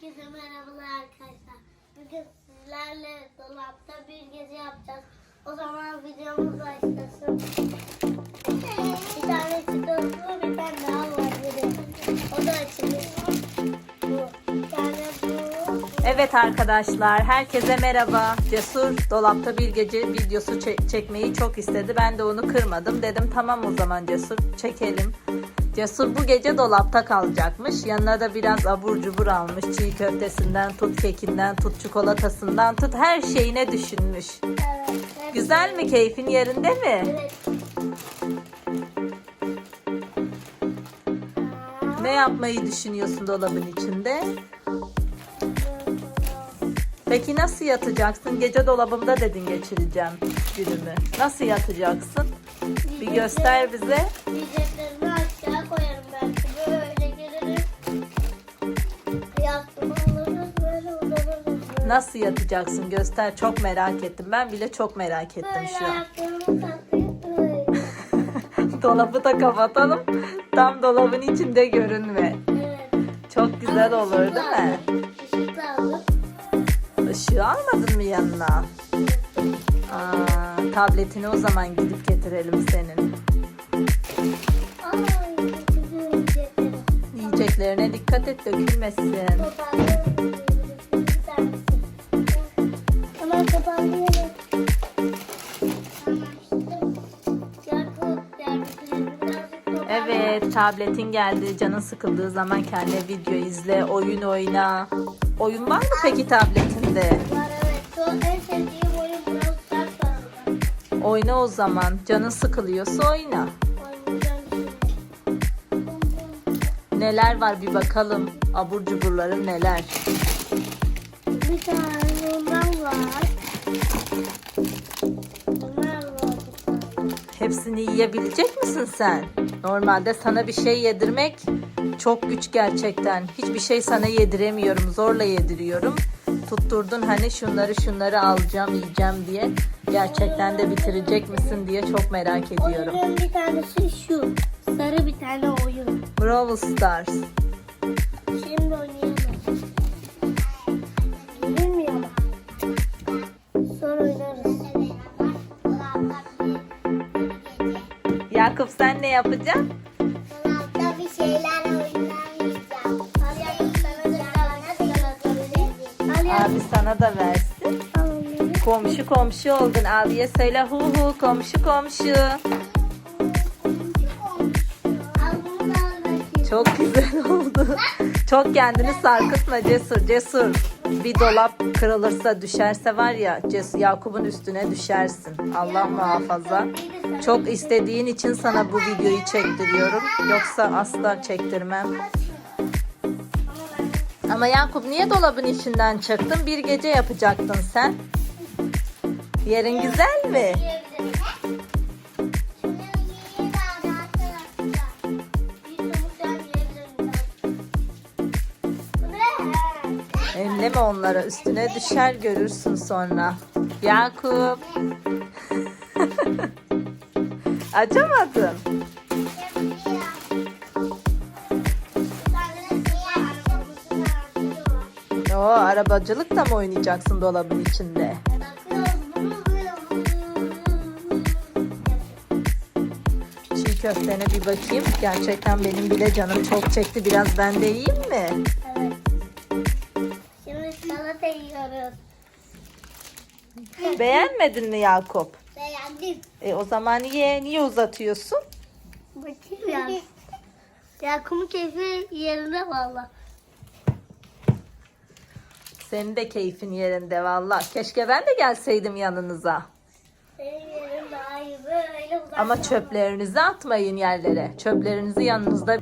Herkese merhabalar arkadaşlar. Bugün sizlerle dolapta bir gece yapacağız. O zaman videomuz başlasın. Bir tane çikolatalı bir tane daha var. Bir de. O da açılıyor. Bu. Bir bu. Evet arkadaşlar, herkese merhaba. Cesur dolapta bir gece videosu çe- çekmeyi çok istedi. Ben de onu kırmadım. Dedim tamam o zaman Cesur çekelim. Cesur bu gece dolapta kalacakmış. Yanına da biraz abur cubur almış. Çiğ köftesinden tut, kekinden tut, çikolatasından tut. Her şeyine düşünmüş. Evet. evet. Güzel mi? Keyfin yerinde mi? Evet. Ne yapmayı düşünüyorsun dolabın içinde? Peki nasıl yatacaksın? Gece dolabımda dedin geçireceğim günümü. Nasıl yatacaksın? Bir göster bize. Nasıl yatacaksın? Göster. Çok merak ettim. Ben bile çok merak ettim şu an. Dolabı da kapatalım. Tam dolabın içinde görünme. Çok güzel olur değil mi? Işığı almadın mı yanına? Aa, tabletini o zaman gidip getirelim senin. Yiyeceklerine dikkat et dökülmesin. Evet, tabletin geldi. Canın sıkıldığı zaman kendine video izle, oyun oyna. Oyun var mı peki tabletinde? Var evet. En sevdiğim oyun Brawl Stars. Oyna o zaman. Canın sıkılıyorsa oyna. Neler var bir bakalım. Abur cuburların neler. Bir tane ondan var. Hepsini yiyebilecek misin sen? Normalde sana bir şey yedirmek çok güç gerçekten. Hiçbir şey sana yediremiyorum. Zorla yediriyorum. Tutturdun hani şunları şunları alacağım yiyeceğim diye. Gerçekten de bitirecek misin diye çok merak ediyorum. Oyunun bir tanesi şu. Sarı bir tane oyun. Brawl Stars. Yakup sen ne yapacaksın? Dolapta bir şeyler oynayacağım. Abi sana da versin. Komşu komşu oldun. Abiye söyle hu hu komşu komşu. Çok güzel oldu. Çok kendini sarkıtma Cesur. Cesur. Bir dolap kırılırsa düşerse var ya Cesur Yakup'un üstüne düşersin. Allah muhafaza. Çok istediğin için sana bu videoyu çektiriyorum. Yoksa asla çektirmem. Ama Yakup niye dolabın içinden çıktın? Bir gece yapacaktın sen. Yerin güzel mi? Elleme onlara üstüne düşer görürsün sonra. Yakup. Açamadın. O arabacılıkla mı oynayacaksın dolabın içinde? Çiğ köftene bir bakayım. Gerçekten benim bile canım çok çekti. Biraz ben de yiyeyim mi? Evet. Şimdi salata yiyoruz. Beğenmedin mi Yakup? Beğendim. E o zaman ye. Niye uzatıyorsun? Bakayım ya. Yakup'un keyfi yerinde valla. Senin de keyfin yerinde valla. Keşke ben de gelseydim yanınıza. Senin yerin daha iyi. Böyle uzak. Ama çöplerinizi atmayın yerlere. Çöplerinizi yanınızda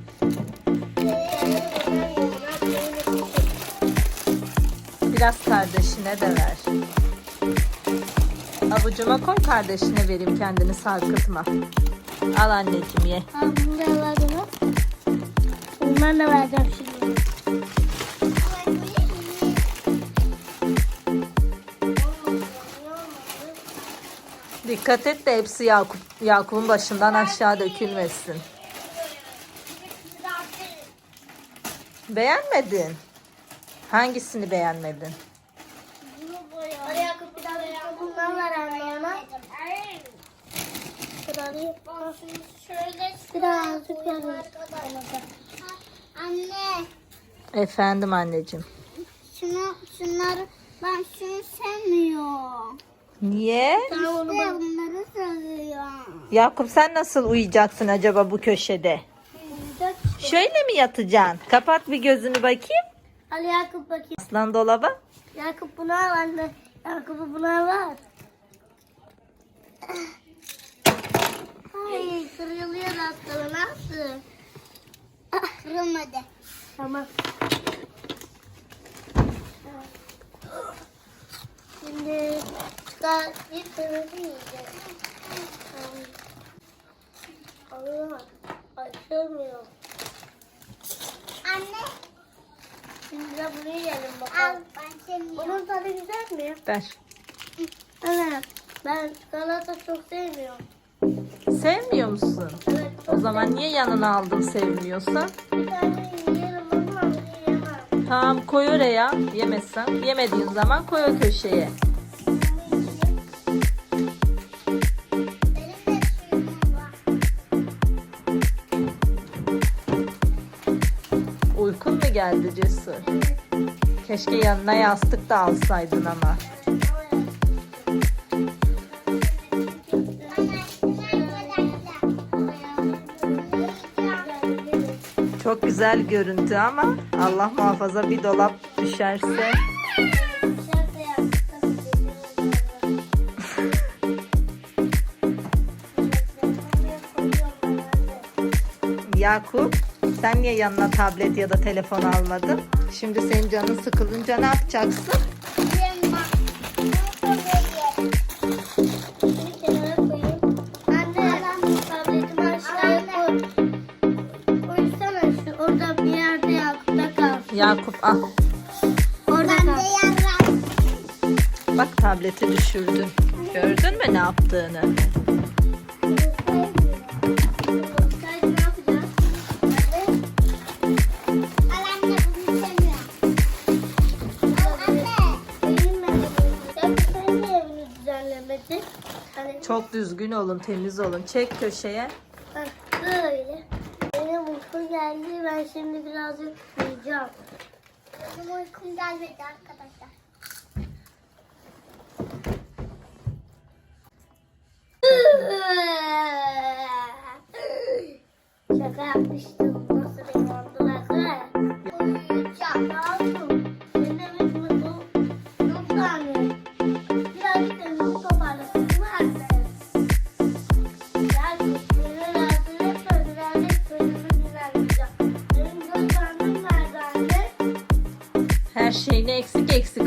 biraz kardeşine de ver. Avucuma koy kardeşine vereyim kendini sarkıtma. Al anneciğim ye. Ha, bunu da alalım. Bundan da vereceğim şimdi. Dikkat et de hepsi Yakup, Yakup'un başından aşağı dökülmesin. Beğenmedin? Hangisini beğenmedin? Oraya biraz bundan var anne ona. Şöyle birazcık yarım. Anne, Efendim anneciğim. şunu, şunları, ben şunu sevmiyorum. Niye? İşte ben bunları seviyorum. Yakup sen nasıl uyuyacaksın acaba bu köşede? Şöyle mi yatacaksın? Kapat bir gözünü bakayım. Ali Yakup bakayım. Aslan dolaba. Yakup bunu al anne. Yakup'u bunu al var. Ay kırılıyor hastalığı nasıl? Kırılmadı. Tamam. Şimdi çıkar bir kırmızı yiyeceğiz. Allah açılmıyor. Anne, Şimdi de bunu yiyelim al bakalım. ben sevmiyorum. Bunun tadı güzel mi? Ver. Evet. Ben çikolata çok sevmiyorum. Sevmiyor musun? Evet. O zaman niye yanına aldın sevmiyorsan? Tamam koy oraya. Yemezsen. Yemediğin zaman koy o köşeye. Uykun mu geldi Cesur? Keşke yanına yastık da alsaydın ama. Çok güzel görüntü ama Allah muhafaza bir dolap düşerse. Yakup sen niye yanına tablet ya da telefon almadın? Şimdi senin canın sıkılınca ne yapacaksın? Bir yerde Yakup'ta kal. Yakup al. Orada kal. Bak tableti düşürdün. Gördün mü ne yaptığını? Sen ne yapacağız? Anne, Al anne bunu sevmiyorum. Al anne. koyayım ben. Sen sen niye bunu düzenlemedin? Hani Çok düzgün olun, temiz olun. Çek köşeye. Heh, böyle. Geldi. Ben şimdi birazcık uyuyacağım. Benim uykum gelmedi arkadaşlar.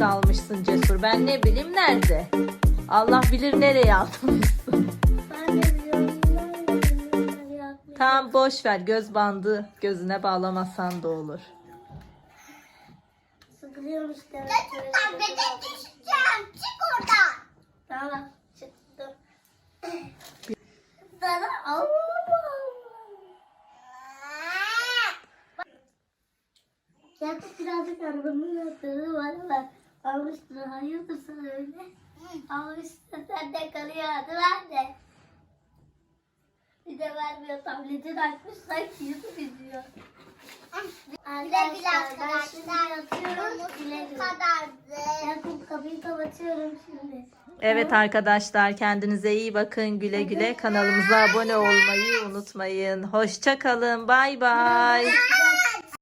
Eksik eksik almışsın Cesur. Ben ne bileyim nerede? Allah bilir nereye atmışsın. Ben de biliyorum. Ben. Ben. Tamam boş ver. Göz bandı gözüne bağlamasan da olur. Sıkılıyorum işte. Götür tablete düşeceğim. Çık oradan. Tamam, çıktım. Sana Allah Yakup birazcık arabanın anahtarı var ama almıştır. Hayırdır sen öyle? Almıştır. Sen de kalıyor. Hadi ver de. Bir de vermiyor. Tabletini açmış. Sanki YouTube izliyor. Güle güle Arkadaşlar ben şimdi arkadaşlar. yatıyorum. Güle Bu güle. kadardı. Yakup kapıyı kapatıyorum şimdi. Evet arkadaşlar kendinize iyi bakın. Güle güle. Kanalımıza abone olmayı unutmayın. Hoşça kalın. Bay bay.